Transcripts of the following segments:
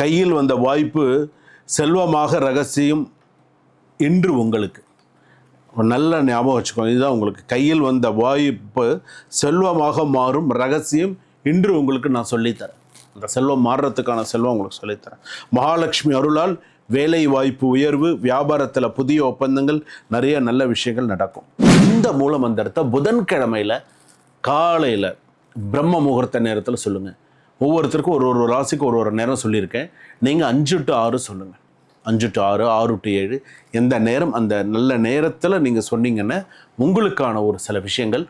கையில் வந்த வாய்ப்பு செல்வமாக ரகசியம் இன்று உங்களுக்கு. நல்ல ஞாபகம் வச்சுக்கோங்க. இதுதான் உங்களுக்கு. கையில் வந்த வாய்ப்பு செல்வமாக மாறும் ரகசியம் இன்று உங்களுக்கு நான் சொல்லித்தரேன். அந்த செல்வம் மாறுறதுக்கான செல்வம் உங்களுக்கு சொல்லித்தரேன். மகாலட்சுமி அருளால் வேலை வாய்ப்பு உயர்வு வியாபாரத்தில் புதிய ஒப்பந்தங்கள் நிறைய நல்ல விஷயங்கள் நடக்கும். இந்த மூலமந்திரத்தை புதன்கிழமையில் காலையில் பிரம்ம முகூர்த்த நேரத்தில் சொல்லுங்கள் ஒவ்வொருத்தருக்கும் ஒரு ஒரு ராசிக்கு ஒரு ஒரு நேரம் சொல்லியிருக்கேன். நீங்கள் அஞ்சு டு ஆறு சொல்லுங்கள் அஞ்சு டு ஆறு ஆறு டு ஏழு எந்த நேரம் அந்த நல்ல நேரத்தில் நீங்கள் சொன்னீங்கன்னா உங்களுக்கான ஒரு சில விஷயங்கள்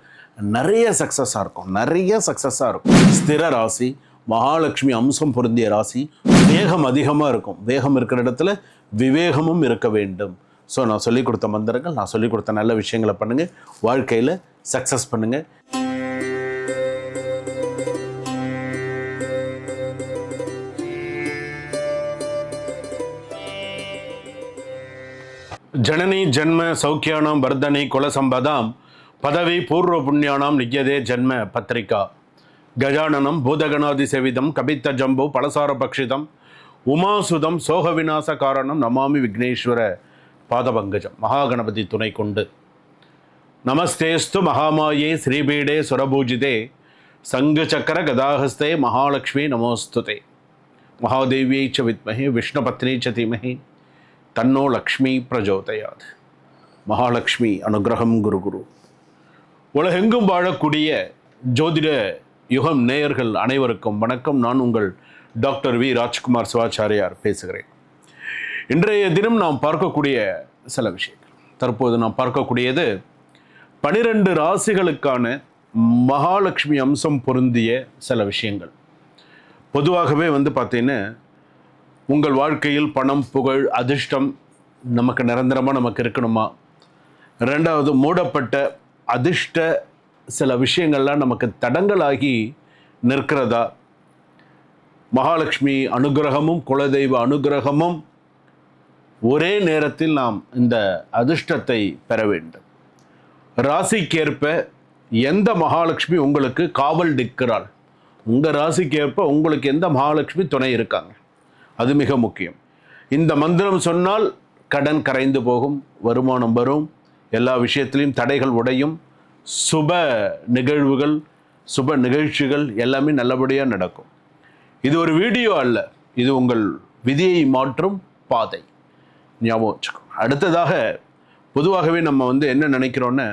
நிறைய சக்ஸஸாக இருக்கும். நிறைய சக்ஸஸாக இருக்கும். ஸ்திர ராசி மகாலட்சுமி அம்சம் பொருந்திய ராசி வேகம் அதிகமாக இருக்கும். வேகம் இருக்கிற இடத்துல விவேகமும் இருக்க வேண்டும். ஸோ நான் சொல்லிக் கொடுத்த மந்திரங்கள் நான் சொல்லிக் கொடுத்த நல்ல விஷயங்களை பண்ணுங்கள் வாழ்க்கையில் சக்ஸஸ் பண்ணுங்கள் ஜனனி ஜென்ம சௌக்கியானாம் வர்தனி குலசம்பதாம் பதவி பூர்வ புண்ணியானாம் நித்யதே ஜென்ம பத்திரிகா. கஜானனம் பூதகணாதி செவிதம் கபித்த ஜம்பு பலசார பக்ஷிதம் உமாசுதம் சோக விநாச காரணம் நமாமி விக்னேஸ்வர பாதபங்கஜம் மகாகணபதி துணை கொண்டு. நமஸ்தேஸ்து மகாமாயே ஸ்ரீபீடே சுரபூஜிதே சங்கு சக்கர கதாஹஸ்தே மகாலட்சுமி நமோஸ்துதே. மகாதேவியை ச வித்மகே விஷ்ணு பத்னி ச தீமகே. தன்னோ லக்ஷ்மி பிரஜோதயாது. மகாலட்சுமி அனுகிரகம் குரு குரு. உலகெங்கும் வாழக்கூடிய ஜோதிட யுகம் நேயர்கள் அனைவருக்கும் வணக்கம். நான் உங்கள் டாக்டர் வி. ராஜ்குமார் சிவாச்சாரியார் பேசுகிறேன். இன்றைய தினம் நாம் பார்க்கக்கூடிய சில விஷயங்கள். தற்போது நாம் பார்க்கக்கூடியது பனிரெண்டு ராசிகளுக்கான மகாலட்சுமி அம்சம் பொருந்திய சில விஷயங்கள். பொதுவாகவே வந்து பார்த்தீங்கன்னா உங்கள் வாழ்க்கையில் பணம் புகழ் அதிர்ஷ்டம் நமக்கு நிரந்தரமாக நமக்கு இருக்கணுமா? ரெண்டாவது மூடப்பட்ட அதிர்ஷ்ட சில விஷயங்கள்லாம் நமக்கு தடங்களாகி நிற்கிறதா? மகாலட்சுமி அனுகிரகமும் குலதெய்வ அனுகிரகமும் ஒரே நேரத்தில் நாம் இந்த அதிர்ஷ்டத்தை பெற வேண்டும். ராசிக்கேற்ப எந்த மகாலட்சுமி உங்களுக்கு காவல் நிற்கிறாள்? உங்கள் ராசிக்கேற்ப உங்களுக்கு எந்த மகாலட்சுமி துணை இருக்காங்க? அது மிக முக்கியம். இந்த மந்திரம் சொன்னால் கடன் கரைந்து போகும் வருமானம் வரும் எல்லா விஷயத்திலையும் தடைகள் உடையும் சுப நிகழ்வுகள் சுப நிகழ்ச்சிகள் எல்லாமே நல்லபடியாக நடக்கும். இது ஒரு வீடியோ அல்ல இது உங்கள் விதியை மாற்றும் பாதை. ஞாபகம் வச்சுக்கோங்க அடுத்ததாக பொதுவாகவே நம்ம வந்து என்ன நினைக்கிறோன்னா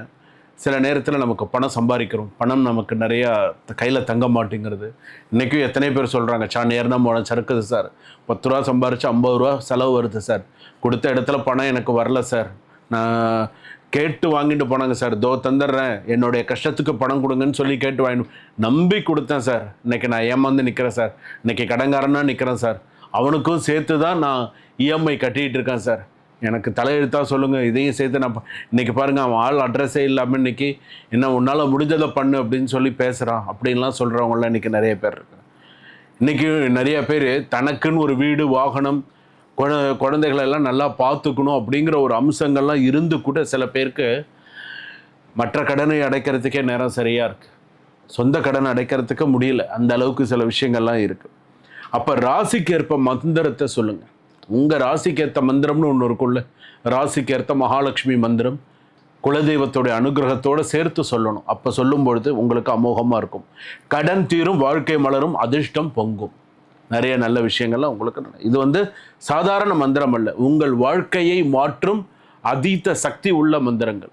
சில நேரத்தில் நமக்கு பணம் சம்பாதிக்கிறோம். பணம் நமக்கு நிறையா கையில் தங்க மாட்டேங்கிறது. இன்றைக்கும் எத்தனை பேர் சொல்கிறாங்க சா நேர்னா போன சறுக்குது சார். பத்து ரூபா சம்பாரித்து ஐம்பது ரூபா செலவு வருது சார். கொடுத்த இடத்துல பணம் எனக்கு வரல சார். நான் கேட்டு வாங்கிட்டு போனாங்க சார். தோ தந்துடுறேன். என்னுடைய கஷ்டத்துக்கு பணம் கொடுங்கன்னு சொல்லி கேட்டு வாங்கிட்டு நம்பி கொடுத்தேன் சார். இன்றைக்கி நான் ஏமாந்து நிற்கிறேன் சார். இன்னைக்கு கடன்காரனா நிற்கிறேன் சார். அவனுக்கும் சேர்த்து தான் நான் இஎம்ஐ கட்டிகிட்டு இருக்கேன் சார். எனக்கு தலையெழுத்தாக சொல்லுங்கள் இதையும் சேர்த்து நான் இன்றைக்கி பாருங்கள் அவன் ஆள் அட்ரஸே இல்லாமல் இன்றைக்கி என்ன உன்னால் முடிஞ்சதை பண்ணு அப்படின்னு சொல்லி பேசுகிறான் அப்படின்லாம் சொல்கிறவங்களாம் இன்றைக்கி நிறைய பேர் இருக்கு. இன்னைக்கு நிறைய பேர் தனக்குன்னு ஒரு வீடு வாகனம் குழ குழந்தைகளெல்லாம் நல்லா பார்த்துக்கணும் அப்படிங்கிற ஒரு அம்சங்கள்லாம் இருந்து கூட சில பேருக்கு மற்ற கடனை அடைக்கிறதுக்கே நேரம் சரியாக இருக்குது சொந்த கடன் அடைக்கிறதுக்கு முடியல. அந்த அளவுக்கு சில விஷயங்கள்லாம் இருக்குது அப்போ ராசிக்கு ஏற்ப மந்திரத்தை சொல்லுங்கள் உங்கள் ராசிக்கேற்ற மந்திரம்னு ஒன்று இருக்குல்ல ராசிக்கேற்ற மகாலட்சுமி மந்திரம். குலதெய்வத்தோடைய அனுகிரகத்தோடு சேர்த்து சொல்லணும். அப்போ சொல்லும் பொழுது உங்களுக்கு அமோகமாக இருக்கும். கடன் தீரும் வாழ்க்கை மலரும் அதிர்ஷ்டம் பொங்கும். நிறைய நல்ல விஷயங்கள்லாம் உங்களுக்கு இது வந்து சாதாரண மந்திரம் அல்ல. உங்கள் வாழ்க்கையை மாற்றும் அதீத சக்தி உள்ள மந்திரங்கள்.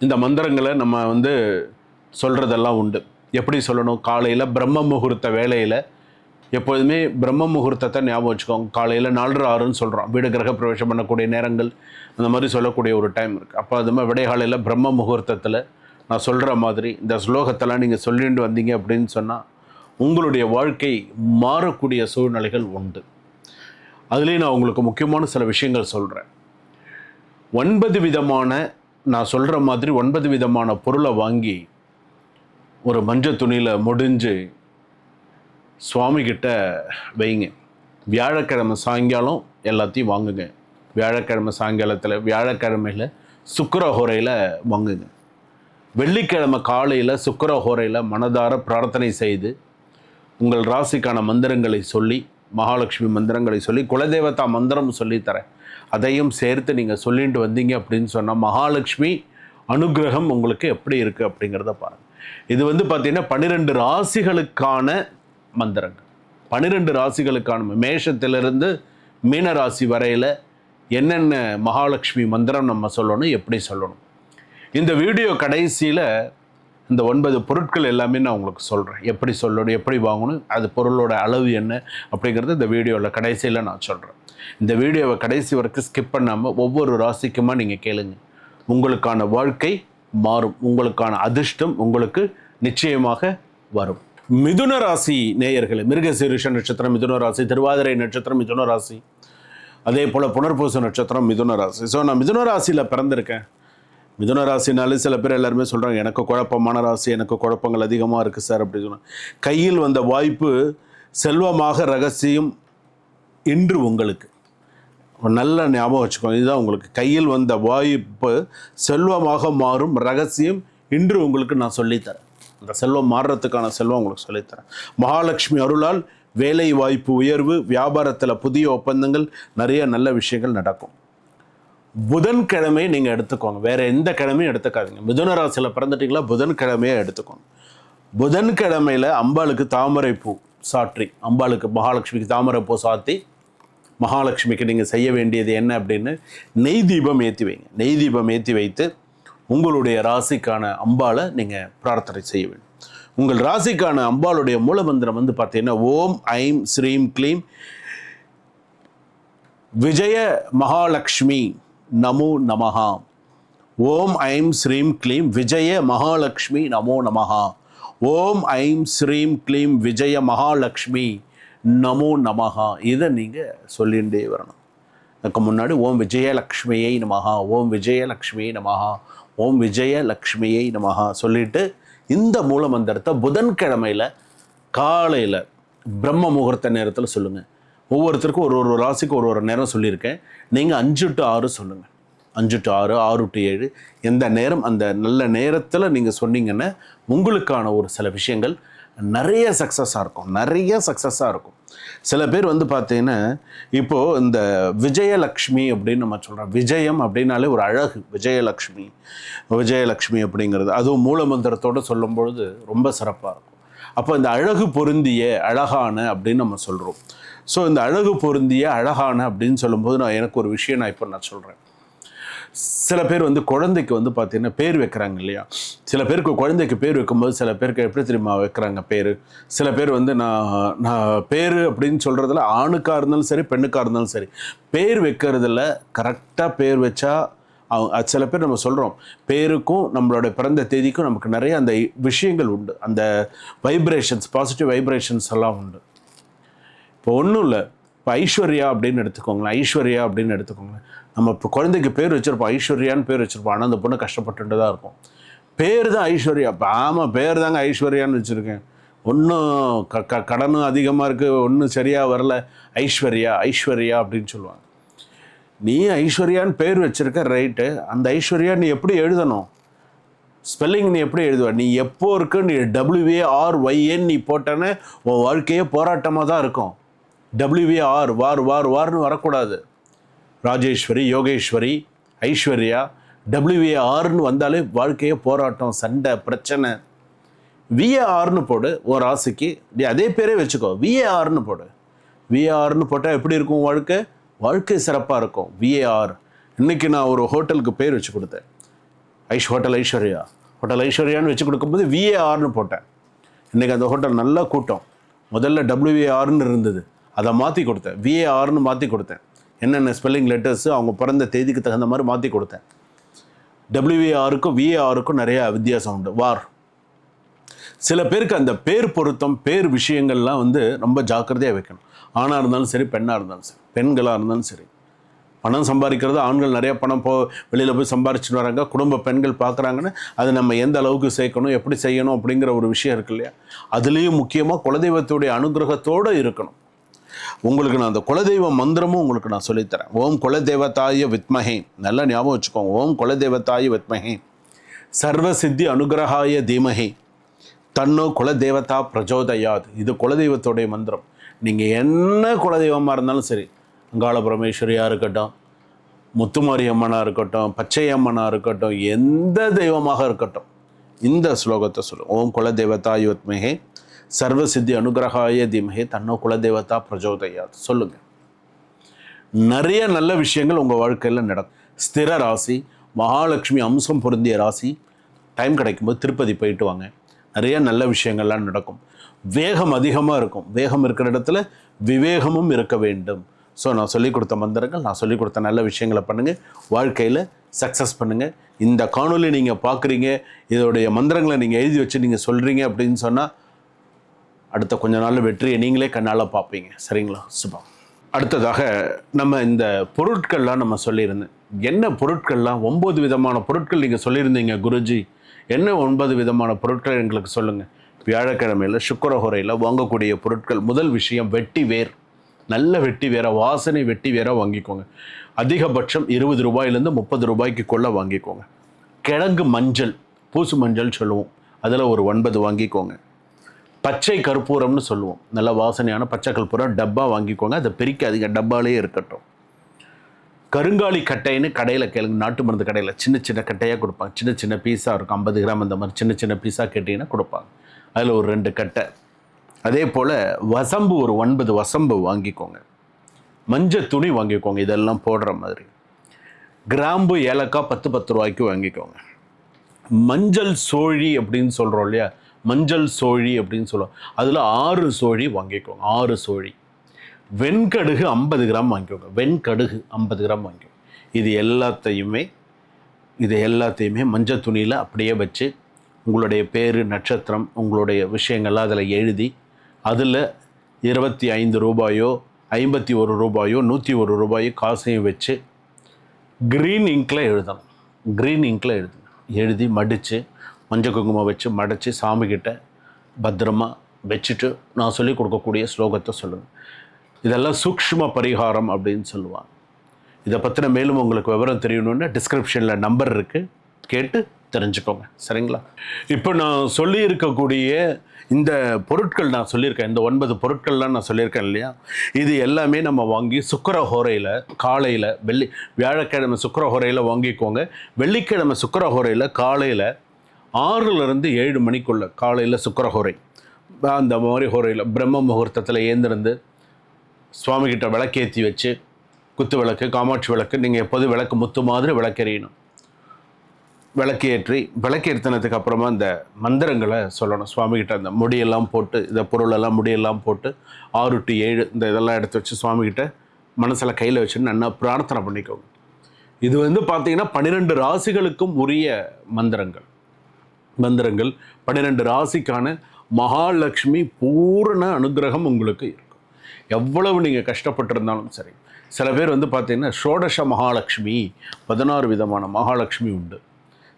இந்த மந்திரங்களை நம்ம வந்து சொல்கிறதெல்லாம் உண்டு. எப்படி சொல்லணும்? காலையில் பிரம்ம முகூர்த்த வேலையில் எப்பொழுதுமே பிரம்ம முகூர்த்தத்தை ஞாபகம் வச்சுக்கோங்க. காலையில் நாலரை ஆறுன்னு சொல்கிறோம் வீடு கிரக பிரவேசம் பண்ணக்கூடிய நேரங்கள் அந்த மாதிரி சொல்லக்கூடிய ஒரு டைம் இருக்குது அப்போ அது மாதிரி விடைகாலையில் பிரம்ம முகூர்த்தத்தில் நான் சொல்கிற மாதிரி இந்த ஸ்லோகத்தெல்லாம் நீங்கள் சொல்லிட்டு வந்தீங்க அப்படின்னு சொன்னால் உங்களுடைய வாழ்க்கை மாறக்கூடிய சூழ்நிலைகள் உண்டு. அதுலேயும் நான் உங்களுக்கு முக்கியமான சில விஷயங்கள் சொல்கிறேன் ஒன்பது விதமான நான் சொல்கிற மாதிரி ஒன்பது விதமான பொருளை வாங்கி ஒரு மஞ்சள் துணியில் முடிஞ்சு சுவாமிகிட்ட வைங்க வியாழக்கிழமை சாயங்காலம் எல்லாத்தையும் வாங்குங்க. வியாழக்கிழமை சாயங்காலத்தில் வியாழக்கிழமையில் சுக்கரஹோரையில் வாங்குங்க. வெள்ளிக்கிழமை காலையில் சுக்கரஹோரையில் மனதார பிரார்த்தனை செய்து உங்கள் ராசிக்கான மந்திரங்களை சொல்லி மகாலட்சுமி மந்திரங்களை சொல்லி குலதெய்வத்தா மந்திரம் சொல்லித்தரேன் அதையும் சேர்த்து நீங்கள் சொல்லிட்டு வந்தீங்க அப்படின்னு சொன்னால் மகாலட்சுமி அனுகிரகம் உங்களுக்கு எப்படி இருக்குது அப்படிங்கிறத பாருங்கள் இது வந்து பார்த்திங்கன்னா பன்னிரெண்டு ராசிகளுக்கான மந்திரங்கள். பன்னிரெண்டு ராசிகளுக்கான மேஷத்திலிருந்து மீன ராசி வரையில் என்னென்ன மகாலட்சுமி மந்திரம் நம்ம சொல்லணும் எப்படி சொல்லணும். இந்த வீடியோ கடைசியில் இந்த ஒன்பது பொருட்கள் எல்லாமே நான் உங்களுக்கு சொல்கிறேன் எப்படி சொல்லணும் எப்படி வாங்கணும் அது பொருளோட அளவு என்ன அப்படிங்கிறது இந்த வீடியோவில் கடைசியில் நான் சொல்கிறேன் இந்த வீடியோவை கடைசி வரைக்கும் ஸ்கிப் பண்ணாமல் ஒவ்வொரு ராசிக்குமா நீங்கள் கேளுங்க. உங்களுக்கான வாழ்க்கை மாறும் உங்களுக்கான அதிர்ஷ்டம் உங்களுக்கு நிச்சயமாக வரும். மிதுன ராசி நேயர்களே மிருகசீரிஷ நட்சத்திரம் மிதுன ராசி திருவாதிரை நட்சத்திரம் மிதுன ராசி. அதே போல் புனர்பூச நட்சத்திரம் மிதுன ராசி. ஸோ நான் மிதுன ராசியில் பிறந்திருக்கேன். மிதுன ராசினாலே சில பேர் எல்லாருமே சொல்கிறாங்க எனக்கு குழப்பமான ராசி எனக்கு குழப்பங்கள் அதிகமாக இருக்குது சார் அப்படி சொன்னால் கையில் வந்த வாய்ப்பு செல்வமாக ரகசியம் இன்று உங்களுக்கு. நல்ல ஞாபகம் வச்சுக்கோங்க இதுதான் உங்களுக்கு. கையில் வந்த வாய்ப்பு செல்வமாக மாறும் ரகசியம் இன்று உங்களுக்கு நான் சொல்லித்தரேன். அந்த செல்வம் மாறுறதுக்கான செல்வம் உங்களுக்கு சொல்லித்தரேன். மகாலட்சுமி அருளால் வேலை வாய்ப்பு உயர்வு வியாபாரத்தில் புதிய ஒப்பந்தங்கள் நிறைய நல்ல விஷயங்கள் நடக்கும். புதன்கிழமையை நீங்கள் எடுத்துக்கோங்க. வேறு எந்த கிழமையும் எடுத்துக்காதீங்க. மிதுன ராசியில் பிறந்துட்டீங்களா புதன்கிழமையே எடுத்துக்கோங்க. புதன்கிழமையில் அம்பாளுக்கு தாமரை பூ சாற்றி அம்பாளுக்கு மகாலட்சுமிக்கு தாமரை பூ சாத்தி மகாலட்சுமிக்கு நீங்கள் செய்ய வேண்டியது என்ன அப்படின்னு நெய் தீபம் ஏற்றி வைங்க. நெய் தீபம் ஏற்றி வைத்து உங்களுடைய ராசிக்கான அம்பாளை நீங்கள் பிரார்த்தனை செய்ய வேண்டும். உங்கள் ராசிக்கான அம்பாளுடைய மூலமந்திரம் வந்து பார்த்தீங்கன்னா ஓம் ஐம் ஸ்ரீம் க்ளீம். விஜய மகாலட்சுமி நமோ நமஹா. ஓம் ஐம் ஸ்ரீம் க்ளீம் விஜய மகாலட்சுமி நமோ நமஹா. ஓம் ஐம் ஸ்ரீம் க்ளீம் விஜய மகாலட்சுமி நமோ நமஹா. இதை நீங்கள் சொல்லிகிட்டே வரணும். அதுக்கு முன்னாடி ஓம் விஜயலக்ஷ்மியை நமஹா. ஓம் விஜயலக்ஷ்மியை நமஹா. ஓம் விஜயலக்ஷ்மியை நமஹா சொல்லிட்டு இந்த மூலமந்திரத்தை புதன்கிழமையில் காலையில் பிரம்ம முகூர்த்த நேரத்தில் சொல்லுங்கள் ஒவ்வொருத்தருக்கும் ஒரு ஒரு ராசிக்கு ஒரு ஒரு நேரம் சொல்லியிருக்கேன். நீங்கள் அஞ்சு டு ஆறு சொல்லுங்கள் அஞ்சு டு ஆறு ஆறு டு ஏழு. எந்த நேரம் அந்த நல்ல நேரத்தில் நீங்கள் சொன்னீங்கன்னா உங்களுக்கான ஒரு சில விஷயங்கள் நிறைய சக்ஸஸாக இருக்கும். நிறைய சக்ஸஸாக இருக்கும். சில பேர் வந்து பார்த்தீங்கன்னா இப்போது இந்த விஜயலக்ஷ்மி அப்படின்னு நம்ம சொல்கிறோம் விஜயம் அப்படின்னாலே ஒரு அழகு. விஜயலக்ஷ்மி விஜயலக்ஷ்மி அப்படிங்கிறது. அதுவும் மூலமந்திரத்தோடு சொல்லும் பொழுது ரொம்ப சிறப்பாக இருக்கும். அப்போ இந்த அழகு பொருந்திய அழகான அப்படின்னு நம்ம சொல்கிறோம் ஸோ இந்த அழகு பொருந்திய அழகான அப்படின்னு சொல்லும்போது நான் எனக்கு ஒரு விஷயம் நான் இப்போ நான் சொல்கிறேன் சில பேர் வந்து குழந்தைக்கு வந்து பார்த்தீங்கன்னா பேர் வைக்கிறாங்க இல்லையா? சில பேருக்கு குழந்தைக்கு பேர் வைக்கும்போது சில பேருக்கு எப்படி தெரியுமா வைக்கிறாங்க பேர்? சில பேர் வந்து நான் நான் பேர் அப்படின்னு சொல்கிறதுல ஆணுக்காக இருந்தாலும் சரி பெண்ணுக்காக இருந்தாலும் சரி பேர் வைக்கிறதுல கரெக்டாக பேர் வச்சா அவங்க சில பேர் நம்ம சொல்கிறோம் பேருக்கும் நம்மளோட பிறந்த தேதிக்கும் நமக்கு நிறைய அந்த விஷயங்கள் உண்டு. அந்த வைப்ரேஷன்ஸ் பாசிட்டிவ் வைப்ரேஷன்ஸ் எல்லாம் உண்டு. இப்போ ஒன்றும் இல்லை. இப்போ ஐஸ்வர்யா அப்படின்னு எடுத்துக்கோங்களேன். ஐஸ்வர்யா அப்படின்னு எடுத்துக்கோங்களேன். நம்ம இப்போ குழந்தைக்கு பேர் வச்சுருப்போம் ஐஸ்வர்யான்னு பேர் வச்சுருப்போம். ஆனால் அந்த பொண்ணு கஷ்டப்பட்டுட்டு தான் இருக்கும். பேர் தான் ஐஸ்வர்யா. இப்போ ஆமாம் பேர் தாங்க ஐஸ்வர்யான்னு வச்சுருக்கேன். ஒன்றும் க க கடனும் அதிகமாக இருக்குது ஒன்றும் சரியாக வரல. ஐஸ்வர்யா ஐஸ்வர்யா அப்படின்னு சொல்லுவாங்க. நீ ஐஸ்வர்யான்னு பேர் வச்சுருக்க ரைட்டு அந்த ஐஸ்வர்யா நீ எப்படி எழுதணும்? ஸ்பெல்லிங் நீ எப்படி எழுதுவ? நீ எப்போ இருக்கு? நீ டபிள்யூஏஆர் ஒய்என் நீ போட்டேன்னு உன் வாழ்க்கையே போராட்டமாக தான் இருக்கும். டபிள்யூஏஆர் வார் வார் வார்னு வரக்கூடாது. ராஜேஸ்வரி யோகேஸ்வரி ஐஸ்வர்யா டபிள்யூஏஆர்னு வந்தாலே வாழ்க்கையே போராட்டம் சண்டை பிரச்சனை. விஏஆர்னு போடு ஒரு ராசிக்கு. நீ அதே பேரே வச்சுக்கோ. விஏஆர்னு போடு. விஏஆர்னு போட்டால் எப்படி இருக்கும் வாழ்க்கை? வாழ்க்கை சிறப்பாக இருக்கும். விஏஆர் இன்றைக்கி நான் ஒரு ஹோட்டலுக்கு பேர் வச்சு கொடுத்தேன். ஐஷ் ஹோட்டல் ஐஸ்வர்யா. ஹோட்டல் ஐஸ்வர்யான்னு வச்சு கொடுக்கும்போது விஏஆர்னு போட்டேன். இன்றைக்கி அந்த ஹோட்டல் நல்லா கூட்டம். முதல்ல டபிள்யூஏஆர்னு இருந்தது. அதை மாற்றி கொடுத்தேன். விஏஆர்னு மாற்றி கொடுத்தேன். என்னென்ன ஸ்பெல்லிங் லெட்டர்ஸு அவங்க பிறந்த தேதிக்கு தகுந்த மாதிரி மாற்றி கொடுத்தேன். டபிள்யூஏஆருக்கும் விஏஆருக்கும் நிறையா வித்தியாசம் உண்டு. வார் சில பேருக்கு அந்த பேர் பொருத்தம் பேர் விஷயங்கள்லாம் வந்து ரொம்ப ஜாக்கிரதையாக வைக்கணும். ஆணாக இருந்தாலும் சரி பெண்ணாக இருந்தாலும் சரி பெண்களாக இருந்தாலும் சரி. பணம் சம்பாதிக்கிறது ஆண்கள் நிறைய பணம் போ வெளியில் போய் சம்பாரிச்சுட்டு வராங்க குடும்ப பெண்கள் பார்க்குறாங்கன்னு அது நம்ம எந்த அளவுக்கு சேர்க்கணும் எப்படி செய்யணும் அப்படிங்கிற ஒரு விஷயம் இருக்கு இல்லையா? அதுலேயும் முக்கியமாக குலதெய்வத்துடைய அனுகிரகத்தோடு இருக்கணும். உங்களுக்கு நான் அந்த குலதெய்வ மந்திரமும் உங்களுக்கு நான் சொல்லித்தரேன். ஓம் குலதெய்வத்தாய வித்மஹே. நல்லா ஞாபகம் வச்சுக்கோங்க. ஓம் குலதெய்வத்தாய வித்மஹே. சர்வ சித்தி அனுகிரகாய தீமகே தன்னோ குலதெய்வத்தா பிரஜோதயாது. இது குலதெய்வத்தோடைய மந்திரம். நீங்கள் என்ன குலதெய்வமாக இருந்தாலும் சரி அங்காள பரமேஸ்வரியாக இருக்கட்டும் முத்துமாரி அம்மனாக இருக்கட்டும் பச்சை அம்மனாக இருக்கட்டும் எந்த தெய்வமாக இருக்கட்டும் இந்த ஸ்லோகத்தை சொல்லும் ஓம் குலதெய்வதா யுவத்மகே சர்வசித்தி அனுகிரகாய தீமகே தன்னோ குலதெய்வதா பிரஜோதயா. சொல்லுங்கள் நிறைய நல்ல விஷயங்கள் உங்கள் வாழ்க்கையில் நடக்கும். ஸ்திர ராசி மகாலட்சுமி அம்சம் பொருந்திய ராசி டைம் கிடைக்கும்போது திருப்பதி போயிட்டு வாங்க. நிறைய நல்ல விஷயங்கள்லாம் நடக்கும். வேகம் அதிகமாக இருக்கும். வேகம் இருக்கிற இடத்துல விவேகமும் இருக்க வேண்டும். ஸோ நான் சொல்லிக் கொடுத்த மந்திரங்கள் நான் சொல்லிக் கொடுத்த நல்ல விஷயங்களை பண்ணுங்கள் வாழ்க்கையில் சக்ஸஸ் பண்ணுங்கள் இந்த காணொலி நீங்கள் பார்க்குறீங்க இதோடைய மந்திரங்களை நீங்கள் எழுதி வச்சு நீங்கள் சொல்கிறீங்க அப்படின்னு சொன்னால் அடுத்த கொஞ்ச நாள் வெற்றியை நீங்களே கண்ணால் பார்ப்பீங்க. சரிங்களா? சுபம் அடுத்ததாக நம்ம இந்த பொருட்கள்லாம் நம்ம சொல்லியிருந்தேன். என்ன பொருட்கள்லாம்? ஒம்பது விதமான பொருட்கள் நீங்கள் சொல்லியிருந்தீங்க குருஜி. என்ன ஒன்பது விதமான பொருட்கள் எங்களுக்கு சொல்லுங்கள் வியாழக்கிழமையில் சுக்கரஹுரையில் வாங்கக்கூடிய பொருட்கள். முதல் விஷயம் வெட்டி வேர். நல்ல வெட்டி வேற வாசனை வெட்டி வேற வாங்கிக்கோங்க. அதிகபட்சம் இருபது ரூபாயிலேருந்து முப்பது ரூபாய்க்கு கொள்ள வாங்கிக்கோங்க. கிழங்கு மஞ்சள் பூசு மஞ்சள் சொல்லுவோம். அதில் ஒரு ஒன்பது வாங்கிக்கோங்க. பச்சை கற்பூரம்னு சொல்லுவோம். நல்ல வாசனையான பச்சை கற்பூரம். டப்பா வாங்கிக்கோங்க. அதை பிரிக்காதீங்க டப்பாலே இருக்கட்டும். கருங்காலி கட்டைன்னு கடையில் கேளுங்க. நாட்டு மருந்து கடையில் சின்ன சின்ன கட்டையாக கொடுப்பாங்க. சின்ன சின்ன பீஸாக இருக்கும். ஐம்பது கிராம் அந்த மாதிரி சின்ன சின்ன பீஸாக கேட்டிங்கன்னா கொடுப்பாங்க. அதில் ஒரு ரெண்டு கட்டை. அதே போல் வசம்பு ஒரு ஒன்பது வசம்பு வாங்கிக்கோங்க. மஞ்சள் துணி வாங்கிக்கோங்க. இதெல்லாம் போடுற மாதிரி. கிராம்பு ஏலக்காய் பத்து பத்து ரூபாய்க்கு வாங்கிக்கோங்க. மஞ்சள் சோழி அப்படின்னு சொல்கிறோம் இல்லையா? மஞ்சள் சோழி அப்படின்னு சொல்லுவோம் அதில் ஆறு சோழி வாங்கிக்கோங்க. ஆறு சோழி. வெண்கடுகு ஐம்பது கிராம் வாங்கிக்கோங்க. வெண்கடுகு ஐம்பது கிராம் வாங்கிக்கோங்க. இது எல்லாத்தையுமே இது எல்லாத்தையுமே மஞ்சள் துணியில் அப்படியே வச்சு உங்களுடைய பேர் நட்சத்திரம் உங்களுடைய விஷயங்கள்லாம் அதில் எழுதி அதில் இருபத்தி ஐந்து ரூபாயோ ஐம்பத்தி ஒரு ரூபாயோ நூற்றி ஒரு ரூபாயோ காசையும் வச்சு க்ரீன் இங்கில் எழுதணும். க்ரீன் இங்கில் எழுதணும் எழுதி மடித்து மஞ்சள் குங்குமம் வச்சு மடித்து சாமிக்கிட்ட பத்திரமா வச்சுட்டு நான் சொல்லிக் கொடுக்கக்கூடிய ஸ்லோகத்தை சொல்லுவேன். இதெல்லாம் சூக்ஷ்ம பரிகாரம் அப்படின்னு சொல்லுவாங்க. இதை பற்றின மேலும் உங்களுக்கு விவரம் தெரியணுன்னு டிஸ்கிரிப்ஷனில் நம்பர் இருக்குது கேட்டு தெரிஞ்சுக்கோங்க. சரிங்களா? இப்போ நான் சொல்லியிருக்கக்கூடிய இந்த பொருட்கள் நான் சொல்லியிருக்கேன். இந்த ஒன்பது பொருட்கள்லாம் நான் சொல்லியிருக்கேன் இல்லையா? இது எல்லாமே நம்ம வாங்கி சுக்கர ஹோரையில் காலையில் வெள்ளி வியாழக்கிழமை சுக்கர ஹோரையில் வாங்கிக்கோங்க. வெள்ளிக்கிழமை சுக்கர ஹோரையில் காலையில் ஆறுலேருந்து ஏழு மணிக்குள்ள காலையில் சுக்கரஹோரை. அந்த மாதிரி ஹோரையில் பிரம்ம முகூர்த்தத்தில் ஏந்திருந்து சுவாமிகிட்ட விளக்கேற்றி வச்சு குத்து விளக்கு காமாட்சி விளக்கு நீங்கள் எப்போதும் விளக்கு முத்து மாதிரி விளக்கெறியணும். விளக்கேற்றி விளக்கேற்றினதுக்கு அப்புறமா இந்த மந்திரங்களை சொல்லணும். சுவாமிகிட்ட அந்த முடியெல்லாம் போட்டு இந்த பொருளெல்லாம் முடியெல்லாம் போட்டு ஆறு டு ஏழு இந்த இதெல்லாம் எடுத்து வச்சு சுவாமிகிட்ட மனசில் கையில் வச்சுன்னு நல்லா பிரார்த்தனை பண்ணிக்கோங்க. இது வந்து பார்த்தீங்கன்னா பன்னிரெண்டு ராசிகளுக்கும் உரிய மந்திரங்கள். மந்திரங்கள் பன்னிரெண்டு ராசிக்கான மகாலட்சுமி பூரண அனுகிரகம் உங்களுக்கு இருக்கும். எவ்வளவு நீங்கள் கஷ்டப்பட்டிருந்தாலும் சரி. சில பேர் வந்து பார்த்தீங்கன்னா ஷோடச மகாலட்சுமி பதினாறு விதமான மகாலட்சுமி உண்டு.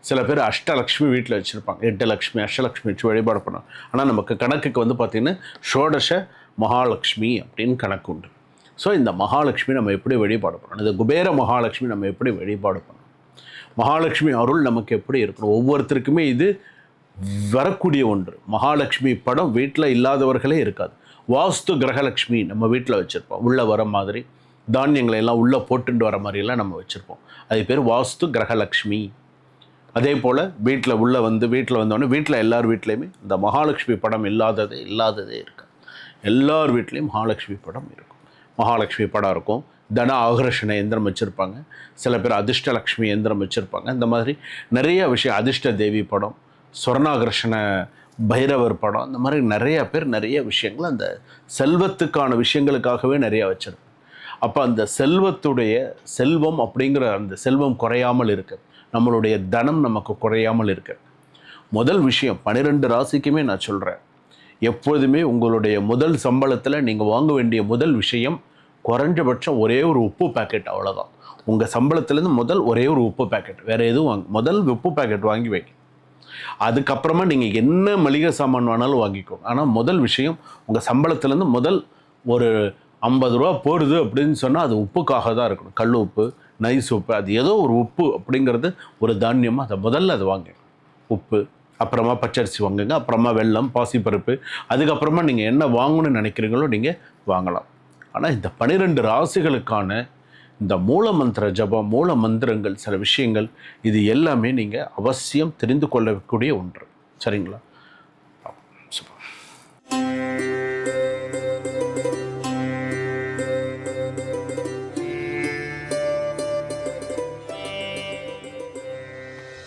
சில பேர் அஷ்டலக்ஷ்மி வீட்டில் வச்சுருப்பாங்க. எட்டு லக்ஷ்மி அஷ்டலக்ஷ்மி வச்சு வழிபாடு பண்ணுவோம் ஆனால் நமக்கு கணக்குக்கு வந்து பார்த்திங்கன்னா ஷோடச மகாலட்சுமி அப்படின்னு கணக்கு உண்டு. ஸோ இந்த மகாலட்சுமி நம்ம எப்படி வழிபாடு பண்ணணும்? இந்த குபேர மகாலட்சுமி நம்ம எப்படி வழிபாடு பண்ணணும்? மகாலட்சுமி அருள் நமக்கு எப்படி இருக்கணும்? ஒவ்வொருத்தருக்குமே இது வரக்கூடிய ஒன்று. மகாலட்சுமி படம் வீட்டில் இல்லாதவர்களே இருக்காது. வாஸ்து கிரகலட்சுமி நம்ம வீட்டில் வச்சுருப்போம். உள்ளே வர மாதிரி தானியங்களை எல்லாம் உள்ளே போட்டுட்டு வர மாதிரியெல்லாம் நம்ம வச்சுருப்போம். அது பேர் வாஸ்து கிரகலட்சுமி. அதே போல் வீட்டில் உள்ளே வந்து வீட்டில் வந்தோடனே வீட்டில் எல்லார் வீட்லேயுமே இந்த மகாலட்சுமி படம் இல்லாததே இல்லாததே இருக்காது. எல்லார் வீட்லேயும் மகாலட்சுமி படம் இருக்கும். மகாலட்சுமி படம் இருக்கும். தன ஆகர்ஷண எந்திரம் வச்சுருப்பாங்க. சில பேர் அதிர்ஷ்டலக்ஷ்மி எந்திரம் வச்சுருப்பாங்க. இந்த மாதிரி நிறைய விஷயம் அதிர்ஷ்ட தேவி படம் சொர்ணாகர்ஷண பைரவர் படம் இந்த மாதிரி நிறையா பேர் நிறைய விஷயங்கள் அந்த செல்வத்துக்கான விஷயங்களுக்காகவே நிறையா வச்சுருப்பாங்க. அப்போ அந்த செல்வத்துடைய செல்வம் அப்படிங்கிற அந்த செல்வம் குறையாமல் இருக்கு. நம்மளுடைய தனம் நமக்கு குறையாமல் இருக்கு. முதல் விஷயம் பன்னிரெண்டு ராசிக்குமே நான் சொல்கிறேன் எப்பொழுதுமே உங்களுடைய முதல் சம்பளத்தில் நீங்கள் வாங்க வேண்டிய முதல் விஷயம் குறைஞ்சபட்சம் ஒரே ஒரு உப்பு பாக்கெட் அவ்வளோதான் உங்கள் சம்பளத்துலேருந்து முதல் ஒரே ஒரு உப்பு பாக்கெட் வேறு எதுவும் வாங்க முதல் உப்பு பேக்கெட் வாங்கி வைங்க அதுக்கப்புறமா நீங்கள் என்ன மளிகை சாமான் வேணாலும் வாங்கிக்கோங்க ஆனால் முதல் விஷயம் உங்கள் சம்பளத்துலேருந்து முதல் ஒரு ஐம்பது ரூபா போடுது அப்படின்னு சொன்னால் அது உப்புக்காக தான் இருக்கணும். கல் உப்பு நைஸ் உப்பு அது ஏதோ ஒரு உப்பு அப்படிங்கிறது ஒரு தானியமாக அதை முதல்ல அது வாங்க. உப்பு அப்புறமா பச்சரிசி வாங்குங்க அப்புறமா வெல்லம் பாசிப்பருப்பு அதுக்கப்புறமா நீங்கள் என்ன வாங்கணும்னு நினைக்கிறீங்களோ நீங்கள் வாங்கலாம். ஆனால் இந்த பனிரெண்டு ராசிகளுக்கான இந்த மூல மந்திர ஜபம் மூல மந்திரங்கள் சில விஷயங்கள் இது எல்லாமே நீங்கள் அவசியம் தெரிந்து கொள்ளக்கூடிய ஒன்று. சரிங்களா? சூப்பர்.